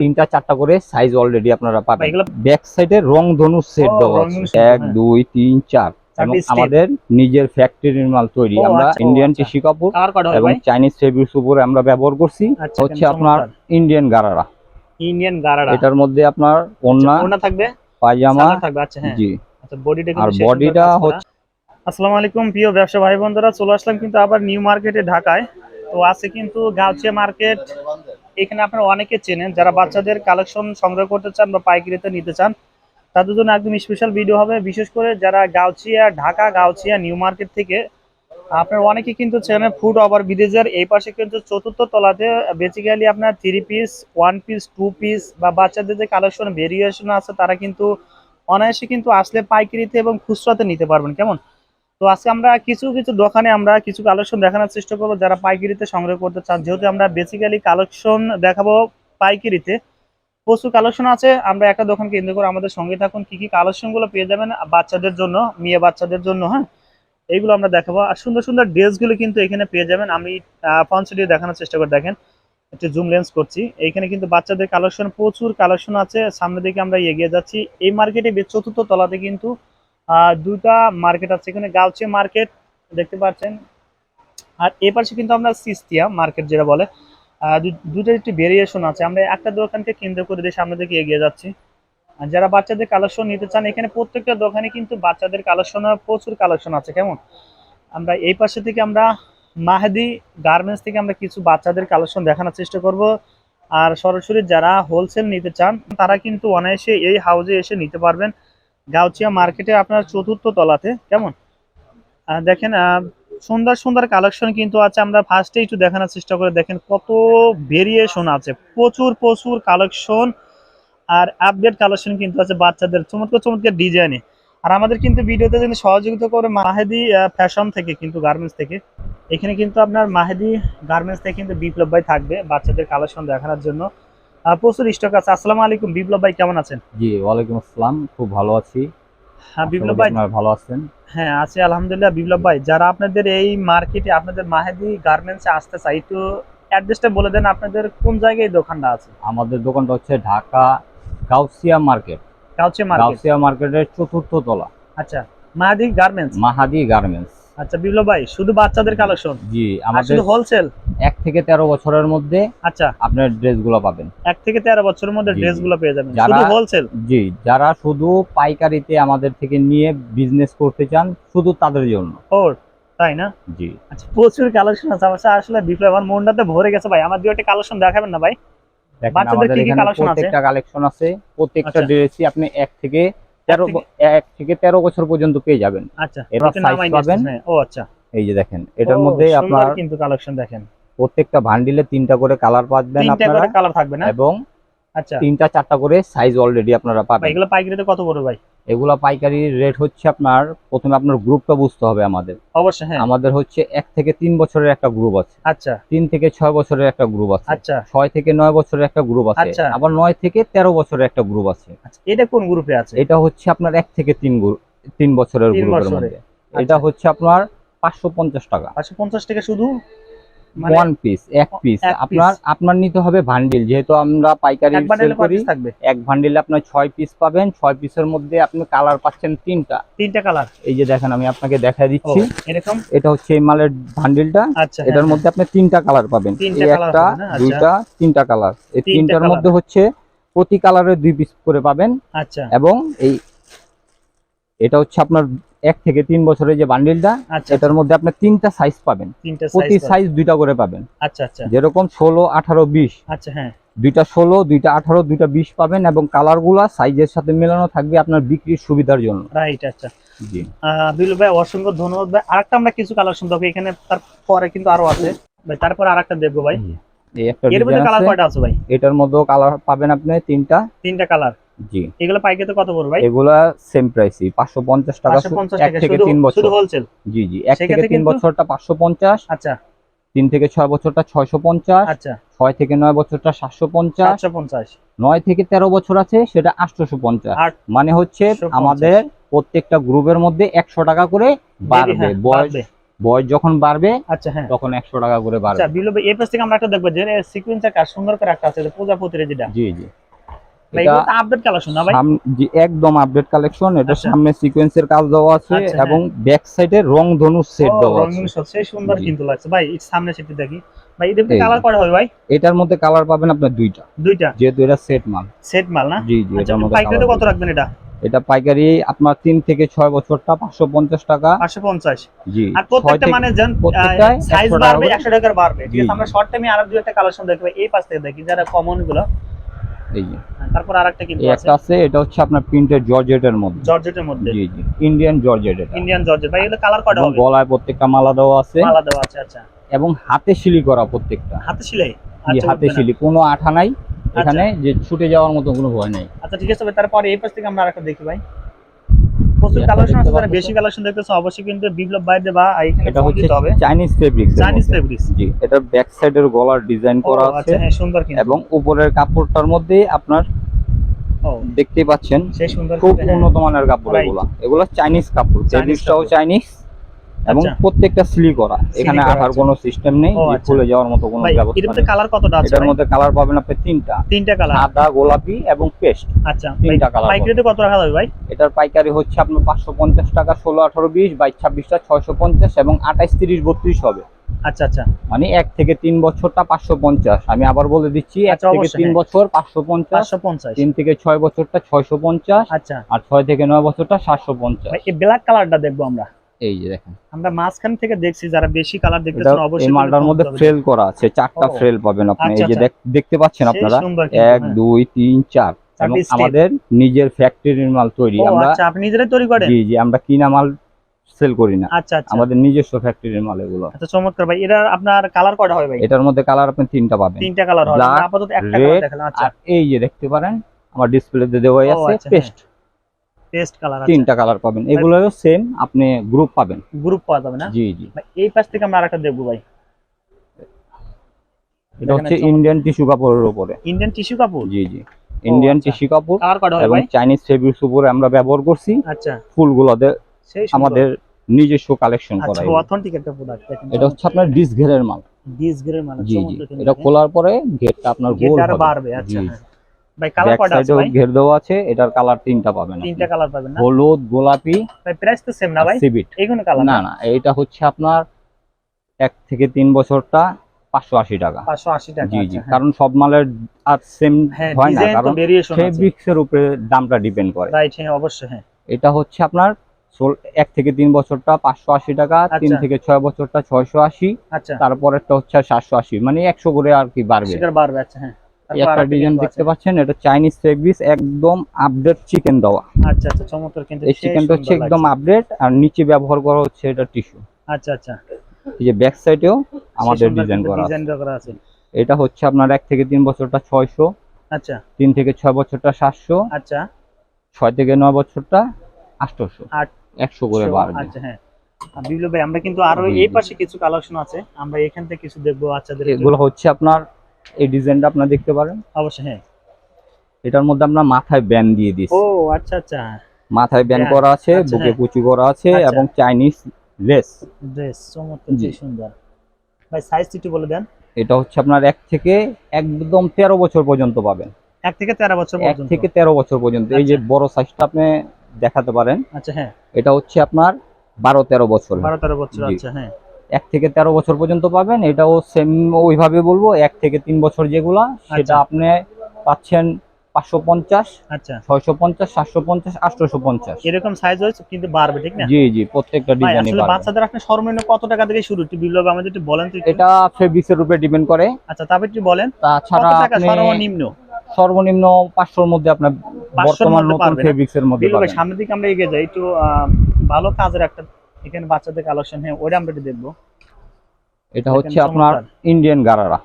তিনটা চারটা করে সাইজ অলরেডি আপনারা পাবেন। ব্যাক সাইডে রং ধনু সেট দেওয়া আছে। এক হ্যাঁ। দুই তিন চার। এবং আমাদের নিজের ফ্যাক্টরির মাল তৈরি। আমরা আচ্ছা, ইন্ডিয়ান আচ্ছা। টিসি কাপড় কটা হবে এবং চাইনিজ ফেব্রিক্স উপরে আমরা ব্যবহার করছি। আচ্ছা, হচ্ছে আপনার ইন্ডিয়ান গারারা। ইন্ডিয়ান গারারা। এটার মধ্যে আপনার ওন্না ওনা থাকবে? পায়জামা থাকবে আচ্ছা হ্যাঁ। জি। আচ্ছা বডিটা আর বডিটা হচ্ছে আসসালামু আলাইকুম প্রিয় ব্যবসা ভাই বন্ধুরা চলে আসলাম কিন্তু আবার নিউ মার্কেটে ঢাকায়। তো আছে কিন্তু গাউচিয়া মার্কেট এখানে আপনারা অনেকে চেনেন, যারা বাচ্চাদের কালেকশন সংগ্রহ করতে চান বা পাইকারিতে নিতে চান, তাদের জন্য একদম স্পেশাল ভিডিও হবে। বিশেষ করে যারা গাউচিয়া ঢাকা গাউচিয়া নিউ মার্কেট থেকে, আপনার অনেকে কিন্তু চেনেন ফুড ওভার ব্রিজের এই পাশে কিন্তু চতুর্থ তলাতে বেসিক্যালি আপনার three piece one piece two piece বা বাচ্চাদের যে কালেকশন ভেরিয়েশন আছে, তারা কিন্তু অনায়াসে কিন্তু আসলে পাইকারিতে এবং খুচরাতে নিতে পারবেন। কেমন? তো আজকে আমরা কিছু কিছু দোকানে আমরা কিছু কালেকশন দেখানোর চেষ্টা করব, যারা পাইকারিতে সংগ্রহ করতে চান। যেহেতু আমরা বেসিক্যালি কালেকশন দেখাবো পাইকারিতে, প্রচুর কালেকশন আছে। আমরা একটা দোকান কেন্দ্র করে আমাদের সঙ্গে থাকুন, কি কি কালেকশনগুলো পেয়ে যাবেন বাচ্চাদের জন্য, মেয়ে বাচ্চাদের জন্য হ্যাঁ? এইগুলো আমরা দেখাবো। আর সুন্দর সুন্দর ড্রেসগুলো কিন্তু এখানে পেয়ে যাবেন। আমি ফোন দিয়ে দেখানোর চেষ্টা করে দেখেন। একটু জুম লেন্স করছি। এইখানে কিন্তু বাচ্চাদের কালেকশন প্রচুর কালেকশন আছে। সামনের দিকে আমরা এগিয়ে যাচ্ছি। এই মার্কেটে চতুর্থ তলাতে কিন্তু দুইটা মার্কেট আছে। এখানে গাউচে মার্কেট দেখতে পাচ্ছেন। আর এ পাশে কিন্তু আমরা সিস্তিয়া মার্কেট যেটা বলে দুটোর একটি ভেরিয়েশন আছে। আমরা একটা দোকানকে কেন্দ্র করে দিয়ে সামনে দিকে এগিয়ে যাচ্ছি। যারা বাচ্চাদের কালেকশন নিতে চান, এখানে প্রত্যেকটা দোকানে কিন্তু বাচ্চাদের কালেকশন প্রচুর কালেকশন আছে। কেমন? আমরা এই পাশে থেকে আমরা মাহাদি গার্মেন্টস থেকে আমরা কিছু বাচ্চাদের কালেকশন দেখানোর চেষ্টা করব। আর সরাসরি যারা হোলসেল নিতে চান, তারা কিন্তু অনায়াসে এই হাউজে এসে নিতে পারবেন। গাউচিয়া মার্কেটে আপনার চতুর্থ তলাতে, কেমন? দেখেন সুন্দর সুন্দর কালেকশন কিন্তু আছে। আমরা ফার্স্টে একটু দেখানোর চেষ্টা করে দেখেন কত ভেরিয়েশন আছে। প্রচুর প্রচুর কালেকশন আর আপডেট কালেকশন কিন্তু আছে বাচ্চাদের চমৎকার চমৎকার ডিজাইনে আর আমাদের কিন্তু ভিডিওতে কিন্তু সহযোগিতা করে মাহেদি ফ্যাশন থেকে কিন্তু গার্মেন্টস থেকে। এখানে কিন্তু আপনার মাহেদি গার্মেন্টস থেকে কিন্তু বিপ্লব ভাই থাকবে বাচ্চাদের কালেকশন দেখানোর জন্য। প্রচুর স্টক আছে। আসসালামু আলাইকুম বিপ্লব ভাই কেমন আছেন? জি ওয়ালাইকুম আসসালাম খুব ভালো আছি। হ্যাঁ বিপ্লব ভাই। ভালো আছেন। হ্যাঁ আছি আলহামদুলিল্লাহ বিপ্লব ভাই। যারা আপনাদের এই মার্কেটে আপনাদের মাহেদি গার্মেন্টসে আসতে চাই একটু অ্যাড্রেসটা বলে দেন আপনাদের কোন জায়গায় দোকানটা আছে? আমাদের দোকানটা হচ্ছে ঢাকা গাউসিয়া মার্কেট। কাউচে মার্কেট। গাউসিয়া মার্কেটের চতুর্থ তলা। আচ্ছা মাহেদি গার্মেন্টস মাহাদি গার্মেন্টস আচ্ছা বিপ্লব ভাই শুধু বাচ্চাদের কালেকশন? জি আমাদের শুধু হোলসেল এক থেকে তেরো বছরের মধ্যে আচ্ছা। আপনার ড্রেসগুলো পাবেন। এক থেকে তেরো বছরের মধ্যে ড্রেসগুলো পেয়ে যাবেন। শুধু হোলসেল জি যারা শুধু পাইকারিতে আমাদের থেকে নিয়ে বিজনেস করতে চান শুধু তাদের জন্য। ওর তাই না? জি। আচ্ছা প্রচুর কালেকশন আছে। আমার আসলে বিপ্লব আমার মনটাতে ভরে গেছে ভাই। আমার দুটো কালেকশন দেখাবেন না ভাই? বাচ্চাদের কি কি এখানে আছে? প্রত্যেকটা কালেকশন আছে। প্রত্যেকটা আচ্ছা। ড্রেসই আপনি এক থেকে তেরো এক থেকে তেরো বছর পর্যন্ত পেয়ে যাবেন। আচ্ছা এটা নিয়ে পাবেন। ও আচ্ছা। এই যে দেখেন এটার মধ্যে আপনার কিন্তু কালেকশন দেখেন। প্রত্যেকটা ভান্ডিলে তিনটা করে কালার পাবেন আপনারা। কালার থাকবে না? এবং আচ্ছা। তিনটা চারটা করে সাইজ অলরেডি আপনারা পাবেন। এগুলো পাইকারিতে কত পড়বে ভাই? এগুলা পাইকারি রেট হচ্ছে আপনার প্রথমে আপনার গ্রুপটা বুঝতে হবে আমাদের। অবশ্যই হ্যাঁ। আমাদের হচ্ছে এক থেকে তিন বছরের একটা গ্রুপ আছে। আচ্ছা। তিন থেকে ছয় বছরের একটা গ্রুপ আছে। আচ্ছা। ছয় থেকে নয় বছরের একটা গ্রুপ আছে। আচ্ছা। আবার নয় থেকে তেরো বছরের একটা গ্রুপ আছে। আচ্ছা এটা কোন গ্রুপে আছে? এটা হচ্ছে আপনার এক থেকে তিন তিন বছরের গ্রুপের মধ্যে। আচ্ছা। এটা হচ্ছে আপনার পাঁচশো পঞ্চাশ টাকা। পাঁচশো পঞ্চাশ টাকা শুধু? ওয়ান পিস এক পিস আপনার আপনার নিতে হবে ভান্ডিল যেহেতু আমরা পাইকারি সেল করি এক ভান্ডিলে আপনার ছয় পিস পাবেন। ছয় পিসের মধ্যে আপনি কালার পাচ্ছেন তিনটা। তিনটা কালার এই যে দেখেন আমি আপনাকে দেখা দিচ্ছি। এরকম? এটা হচ্ছে এই মালের ভান্ডিলটা আচ্ছা এটার মধ্যে আপনি তিনটা কালার পাবেন। একটা আচ্ছা। দুইটা তিনটা কালার এই তিনটার মধ্যে হচ্ছে প্রতি কালারে দুই পিস করে পাবেন। আচ্ছা। এবং এই এটা হচ্ছে আপনার এক থেকে তিন বছরের যে বান্ডিলটা আচ্ছা। এটার মধ্যে আপনি তিনটা সাইজ পাবেন। প্রতি সাইজ দুইটা করে পাবেন। আচ্ছা আচ্ছা। যেরকম ষোলো আঠারো বিশ। আচ্ছা হ্যাঁ। দুইটা ষোলো দুইটা আঠারো দুইটা বিশ পাবেন এবং কালার কালারগুলা সাইজের সাথে মেলানো থাকবে আপনার বিক্রির সুবিধার জন্য। রাইট আচ্ছা। জি। বিলু ভাই অসংখ্য ধন্যবাদ। ভাই আরেকটা আমরা কিছু কালেকশন দেখব এখানে তারপরে কিন্তু আরও আছে। ভাই তারপর আরেকটা দেখব ভাই। এই এর মধ্যে কালার কয়টা আছে ভাই? এটার মধ্যেও কালার পাবেন আপনি তিনটা। তিনটা কালার জি। এগুলো পাইকারিতে কত পড়বে ভাই? এগুলা সেম প্রাইসই পাঁচশো পঞ্চাশ টাকা থেকে শুধু তিন বছর। শুধু হোলসেল জি জি এক থেকে সেক্ষেত্রে তিন কিন্তু- বছরটা পাঁচশো পঞ্চাশ আচ্ছা। তিন থেকে ছয় বছরটা ছয়শো পঞ্চাশ আচ্ছা। ছয় থেকে নয় বছরটা সাতশো পঞ্চাশ সাতশো পঞ্চাশ। নয় থেকে তেরো বছর আছে সেটা আটশোশো পঞ্চাশ। আট মানে হচ্ছে আমাদের প্রত্যেকটা গ্রুপের মধ্যে একশো টাকা করে বাড়বে। হ্যাঁ, বয়স। বয়স যখন বাড়বে আচ্ছা হ্যাঁ। তখন একশো টাকা করে বাড়বে। আচ্ছা বিপ্লব এই পাশ থেকে আমরা একটা দেখব যে সিকুয়েন্সের কাজ সুন্দর করে একটা আছে প্রজাপতির যেটা। জি জি। আপডেট কালেকশন না ভাই? জি, একদম আপডেট কালেকশন এটা আচ্ছা। সামনে সিকোয়েন্সের কাজ দেওয়া আছে আচ্ছা, এবং ব্যাক সাইডে রং ধনু সেট দেওয়া আছে। সুন্দর কিন্তু লাগছে। ভাই সামনে সেটি দেখি। ভাই এদের এই কালার করা হবে ভাই? এটার মধ্যে কালার পাবেন আপনার দুইটা। দুইটা? যেহেতু এটা সেট মাল। সেট মাল না? জি জি এটার মধ্যে পাইকারিতে কত রাখবেন এটা? এটা পাইকারি আপনার তিন থেকে ছয় বছরটা পাঁচশো পঞ্চাশ টাকা। পাঁচশো পঞ্চাশ। জি আর প্রত্যেকটা মানে যেন প্রত্যেকটায় সাইজ বাড়বে একশো টাকার বাড়বে। ঠিক আছে আমরা শর্ট টাইমে আর দুই একটা কালেকশন দেখব। এই পাশ থেকে দেখি যারা কমনগুলো এই যে। তারপর আরেকটা কিন্তু আছে। একটা আছে এটা হচ্ছে আপনার প্রিন্টেড জর্জেটের মধ্যে। জর্জেটের মধ্যে। জি জি ইন্ডিয়ান জর্জেট এটা। Indian georgette. ভাই এগুলো কালার কয়টা এবং হবে? গলায় প্রত্যেকটা মালা দেওয়া আছে। মালা দেওয়া আছে আচ্ছা। এবং হাতে শিলি করা প্রত্যেকটা। হাতে শিলাই জি আচ্ছা হাতে শিলি কোনো আঠা নাই। এখানে যে ছুটে যাওয়ার মতো কোনো ভয় নাই। আচ্ছা ঠিক আছে তারপরে এই পাশ থেকে আমরা আরেকটা দেখি ভাই। প্রচুর কালেকশন আছে যারা পাচ্ছেন। বেশি কালেকশন দেখতেছো অবশ্যই কিন্তু বিপ্লব বাইরে বা এখানে এটা হচ্ছে হবে। চাইনিজ ফেব্রিক চাইনিজ ফেব্রিক্স জি এটা ব্যাক সাইডের গলার ডিজাইন করা আছে। আচ্ছা হ্যাঁ সুন্দর কিন্তু। এবং উপরের কাপড়টার মধ্যে আপনার দেখতেই পাচ্ছেন সেই সুন্দর খুব হ্যাঁ। উন্নত মানের কাপড়. এগুলা। এগুলো চাইনিজ কাপড়। চাইনিজটাও ফেব্রিক্সটাও চাইনিজ এবং আচ্ছা। প্রত্যেকটা স্লি করা। এখানে আঠার। কোনো সিস্টেম নেই আচ্ছা। খুলে যাওয়ার মতো কোনো এর ব্যবস্থা মধ্যে কালার কতটা আছে এটার মধ্যে কালার পাবেন আপনি তিনটা। তিনটা কালার সাদা গোলাপি এবং পেস্ট। আচ্ছা তিনটা colour পাইকারিতে কত রাখা যাবে ভাই? এটার পাইকারি হচ্ছে আপনার পাঁচশো পঞ্চাশ টাকা ষোলো আঠারো বিশ বাইশ ছাব্বিশটা ছয়শো পঞ্চাশ এবং আঠাইশ তিরিশ বত্রিশ হবে। আচ্ছা আচ্ছা। মানে এক থেকে তিন বছরটা পাঁচশো পঞ্চাশ। আমি আবার বলে দিচ্ছি এক আচ্ছা, থেকে তিন হ্যাঁ। বছর পাঁচশো পঞ্চাশ তিন থেকে ছয় বছরটা ছয়শো পঞ্চাশ আচ্ছা। আর ছয় থেকে নয় বছরটা সাতশো পঞ্চাশ। এই ব্ল্যাক কালারটা দেখব আমরা। এই যে দেখেন। আমরা মাঝখান থেকে দেখছি যারা বেশি কালার দেখতেছেন এই অবশ্যই মালটার মধ্যে ফ্রেল করা আছে চারটা ফ্রেল পাবেন আপনি। এই আচ্ছা, যে আচ্ছা। দেখ- দেখতে পাচ্ছেন আপনারা? সুন্দর কিন্তু, এক হ্যাঁ। দুই তিন চার। চারটি এবং step। আমাদের নিজের ফ্যাক্টরির মাল তৈরি। আমরা আচ্ছা আপনি নিজেরাই তৈরি করেন? জি জি আমরা কিনা মাল সেল করি না। আচ্ছা আচ্ছা। আমাদের নিজস্ব ফ্যাক্টরির মাল এগুলো। আচ্ছা চমৎকার ভাই। এটা আপনার কালার কটা হয় ভাই? এটার মধ্যে কালার আপনি তিনটা পাবেন। তিনটা কালার হয় আমরা আপাতত একটা কালার দেখালাম আচ্ছা। এই যে দেখতে পারেন আমার ডিসপ্লেতে দেওয়া আছে পেস্ট পেস্ট কালার আছে। তিনটা কালার পাবেন। এগুলোরও সেম আপনি গ্রুপ পাবেন। গ্রুপ পাওয়া যাবে না? জি জি। এই পাশ থেকে আমরা আরেকটা দেখব ভাই। এটা হচ্ছে ইন্ডিয়ান টিস্যু কাপড়ের উপরে। ইন্ডিয়ান টিস্যু কাপড়? জি জি। ইন্ডিয়ান আচ্ছা। টিস্যু কাপড় এবং চাইনিজ ফেব্রিক্স উপরে আমরা ব্যবহার করছি। আচ্ছা। ফুলগুলোতে আমাদের নিজস্ব কালেকশন করা আচ্ছা অথেন্টিক একটা প্রোডাক্ট এটা হচ্ছে আপনার ডিস ঘেরের মাল। ডিস মানে জি জি। এটা খোলার পরে ঘেরটা আপনার গোল হবে। বাড়বে আচ্ছা। হ্যাঁ। ভাই কালার আছে ভাই? ঘের দেওয়া আছে এটার কালার তিনটা পাবেন। তিনটা কালার পাবেন না? হলুদ গোলাপি ভাই প্রাইস তো সেম না ভাই? সিবিট এইগুলো কালার না না? এটা হচ্ছে আপনার এক থেকে তিন বছরটা পাঁচশো আশি টাকা। পাঁচশো আশি টাকা জি জি আচ্ছা, হ্যাঁ। কারণ সব মালের আর সেম হ্যাঁ হয় না কারণ ফেব্রিক্স এর উপরে দামটা ডিপেন্ড করে। রাইট হ্যাঁ অবশ্যই হ্যাঁ। এটা হচ্ছে আপনার এক থেকে তিন বছরটা পাঁচশো আশি টাকা তিন আচ্ছা। থেকে ছয় বছরটা ছয়শো আশি আচ্ছা। তারপরেরটা হচ্ছে সাতশো আশি মানে একশো করে আর কি বাড়বে। বাড়বে আচ্ছা হ্যাঁ। একটা ডিজাইন দেখতে পাচ্ছেন এটা চাইনিজ ফেব্রিক্স একদম আপডেট চিকেন দেওয়া। আচ্ছা আচ্ছা চমৎকার কিন্তু এই চিকেনটা হচ্ছে একদম আপডেট আর নিচে ব্যবহার করা হচ্ছে এটা টিস্যু আচ্ছা আচ্ছা। এই যে ব্যাক সাইডেও আমাদের ডিজাইন করা আছে। ডিজাইন করা আছে। এটা হচ্ছে আপনার এক থেকে তিন বছরটা ছয়শো আচ্ছা। তিন থেকে ছয় বছরটা সাতশো আচ্ছা। ছয় থেকে নয় বছরটা আটশোশো। আট একশো করে বাড়বে আচ্ছা হ্যাঁ। বিপ্লব ভাই আমরা কিন্তু আরও এই পাশে কিছু কালেকশন আছে আমরা এখান থেকে কিছু দেখব আচ্ছা এগুলো হচ্ছে আপনার এই ডিজাইনটা আপনার দেখতে পারেন। অবশ্যই হ্যাঁ। এটার মধ্যে আমরা মাথায় ব্যান্ড দিয়ে দিচ্ছি ও আচ্ছা আচ্ছা। মাথায় ব্যান্ড করা আছে আচ্ছা, বুকে হ্যাঁ। কুচি করা আছে আচ্ছা। এবং চাইনিজ লেস ড্রেস চমৎকার। সুন্দর। ভাই সাইজ একটু বলে দেন। এটা হচ্ছে আপনার এক থেকে একদম তেরো বছর পর্যন্ত পাবেন। এক থেকে তেরো বছর এক পর্যন্ত। থেকে তেরো বছর পর্যন্ত। এই যে আচ্ছা। বড় সাইজটা আপনি দেখাতে পারেন। আচ্ছা হ্যাঁ। এটা হচ্ছে আপনার বারো তেরো বছর। বারো তেরো বছর আচ্ছা হ্যাঁ। এক থেকে তেরো বছর পর্যন্ত পাবেন। এটাও সেম ওইভাবে বলব এক থেকে তিন বছর যেগুলা সেটা আচ্ছা। আপনি পাচ্ছেন পাঁচশো পঞ্চাশ আচ্ছা। ছয়শো পঞ্চাশ সাতশো পঞ্চাশ আটশোশো পঞ্চাশ। এরকম সাইজ হয়েছে কিন্তু বাড়বে ঠিক না? জি জি প্রত্যেকটা আসলে বাচ্চাদের আপনি সর্বনিম্ন কত টাকা থেকে শুরু? একটু বিপ্লব আমাদের একটু বলেন তো এটা ফেব্রিক্সের উপরে ডিপেন্ড করে। আচ্ছা তারপর একটু বলেন। তাছাড়া সর্বনিম্ন? সর্বনিম্ন পাঁচশোর মধ্যে আপনার 500 বর্তমান নতুন পারবেন ফেব্রিক্স এর মধ্যে সামনের দিকে আমরা এগিয়ে যাই একটু ভালো কাজের একটা এখানে বাচ্চাদের কালেকশন হ্যাঁ ওইটা আমরা দেখব। এটা হচ্ছে আপনার ইন্ডিয়ান গারারা।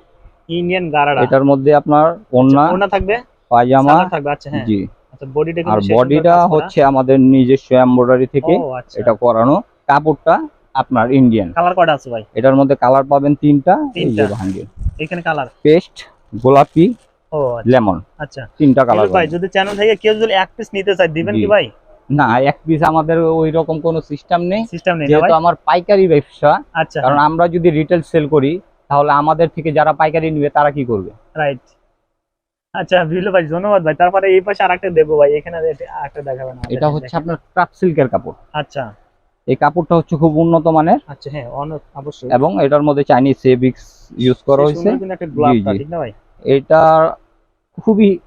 ইন্ডিয়ান গারারা। এটার মধ্যে আপনার ওন্না ওনা থাকবে? পায়জামা থাকবে আচ্ছা হ্যাঁ। জি। আচ্ছা বডিটা আর বডিটা হচ্ছে আমাদের নিজস্ব এমব্রয়ডারি থেকে আচ্ছা। এটা করানো কাপড়টা আপনার ইন্ডিয়ান কালার কয়টা আছে ভাই? এটার মধ্যে কালার পাবেন তিনটা এই যে। এখানে কালার পেস্ট গোলাপি ও আচ্ছা, লেমন আচ্ছা। তিনটা কালার ভাই যদি চ্যানেল থেকে কেউ যদি এক পিস নিতে চায় দিবেন কি ভাই? না এক পিস আমাদের ওই রকম কোনো সিস্টেম নেই। সিস্টেম নেই যেহেতু আমার পাইকারি ব্যবসা আচ্ছা। কারণ আমরা যদি রিটেল সেল করি তাহলে আমাদের থেকে যারা পাইকারি নিবে তারা কি করবে? রাইট আচ্ছা বিল্লু ভাই ধন্যবাদ ভাই। তারপরে এই পাশে আরেকটা দেবো ভাই এখানে এটা- আরেকটা দেখাবেন এটা হচ্ছে আপনার ক্রাফট সিল্কের কাপড়। আচ্ছা। এই কাপড়টা হচ্ছে খুব উন্নত মানের। আচ্ছা হ্যাঁ অনেক অবশ্যই। এবং এটার মধ্যে চাইনিজ ফেব্রিক্স ইউজ করা হয়েছে। এটা খুবই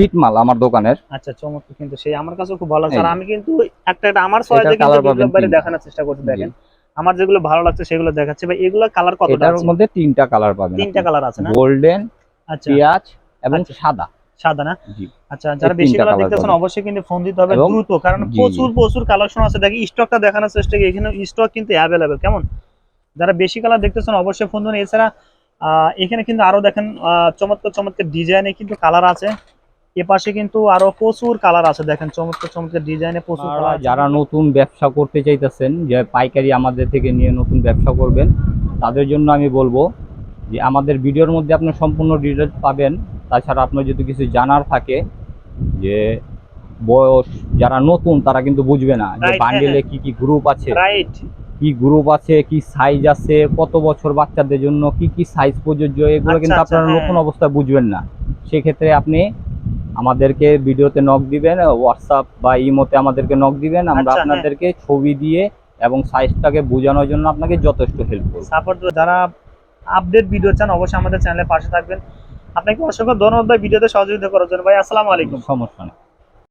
হিট মাল আমার দোকানের। আচ্ছা চমৎকার। কিন্তু সেই আমার কাছে খুব ভালো লাগছে। আর আমি কিন্তু একটা একটা আমার সহায়তা কিন্তু বিপ্লব দেখানোর চেষ্টা করতে দেখেন। আমার যেগুলো ভালো লাগছে সেগুলো দেখাচ্ছে। ভাই এগুলো কালার কতটা এটার আছে? মধ্যে তিনটা কালার পাবেন তিনটা কালার আছে না? গোল্ডেন আচ্ছা। পেঁয়াজ এবং আচ্ছা। সাদা। সাদা না? আচ্ছা যারা বেশি কালার দেখতেছেন অবশ্যই কিন্তু ফোন দিতে হবে দ্রুত। কারণ প্রচুর প্রচুর কালেকশন আছে। দেখি স্টকটা দেখানোর চেষ্টা করি। এখানে স্টক কিন্তু অ্যাভেলেবেল কেমন? যারা বেশি কালার দেখতেছেন অবশ্যই ফোন দিন এছাড়া এখানে কিন্তু আরও দেখেন চমৎকার চমৎকার ডিজাইনে কিন্তু কালার আছে। এ পাশে কিন্তু আরও প্রচুর কালার আছে দেখেন চমৎকার চমৎকার ডিজাইনে প্রচুর কালার যারা নতুন ব্যবসা করতে চাইতেছেন যে পাইকারি আমাদের থেকে নিয়ে নতুন ব্যবসা করবেন তাদের জন্য আমি বলব যে আমাদের ভিডিওর মধ্যে আপনি সম্পূর্ণ ডিটেলস পাবেন। তাছাড়া আপনার যদি কিছু জানার থাকে যে বয়স যারা নতুন তারা কিন্তু বুঝবে না যে বান্ডেলে কি কি গ্রুপ আছে। রাইট কি গ্রুপ আছে কি সাইজ আছে কত বছর বাচ্চাদের জন্য কি কি সাইজ প্রযোজ্য এগুলো আচ্ছা, কিন্তু আচ্ছা, আপনারা হ্যাঁ। নতুন অবস্থায় বুঝবেন না। সেক্ষেত্রে আপনি আমাদেরকে ভিডিওতে নক দিবেন হোয়াটসঅ্যাপ বা ইমোতে আমাদেরকে নক দিবেন। আমরা আচ্ছা, হ্যাঁ। আপনাদেরকে ছবি দিয়ে এবং সাইজটাকে বোঝানোর জন্য আপনাকে যথেষ্ট হেল্প করব। সাপোর্ট যারা আপডেট ভিডিও চান অবশ্যই আমাদের চ্যানেলের পাশে থাকবেন। আপনাকে অসংখ্য ধন্যবাদ ভিডিওতে সহযোগিতা করার জন্য। ভাই আসসালামু আলাইকুম। সমস্যা নেই।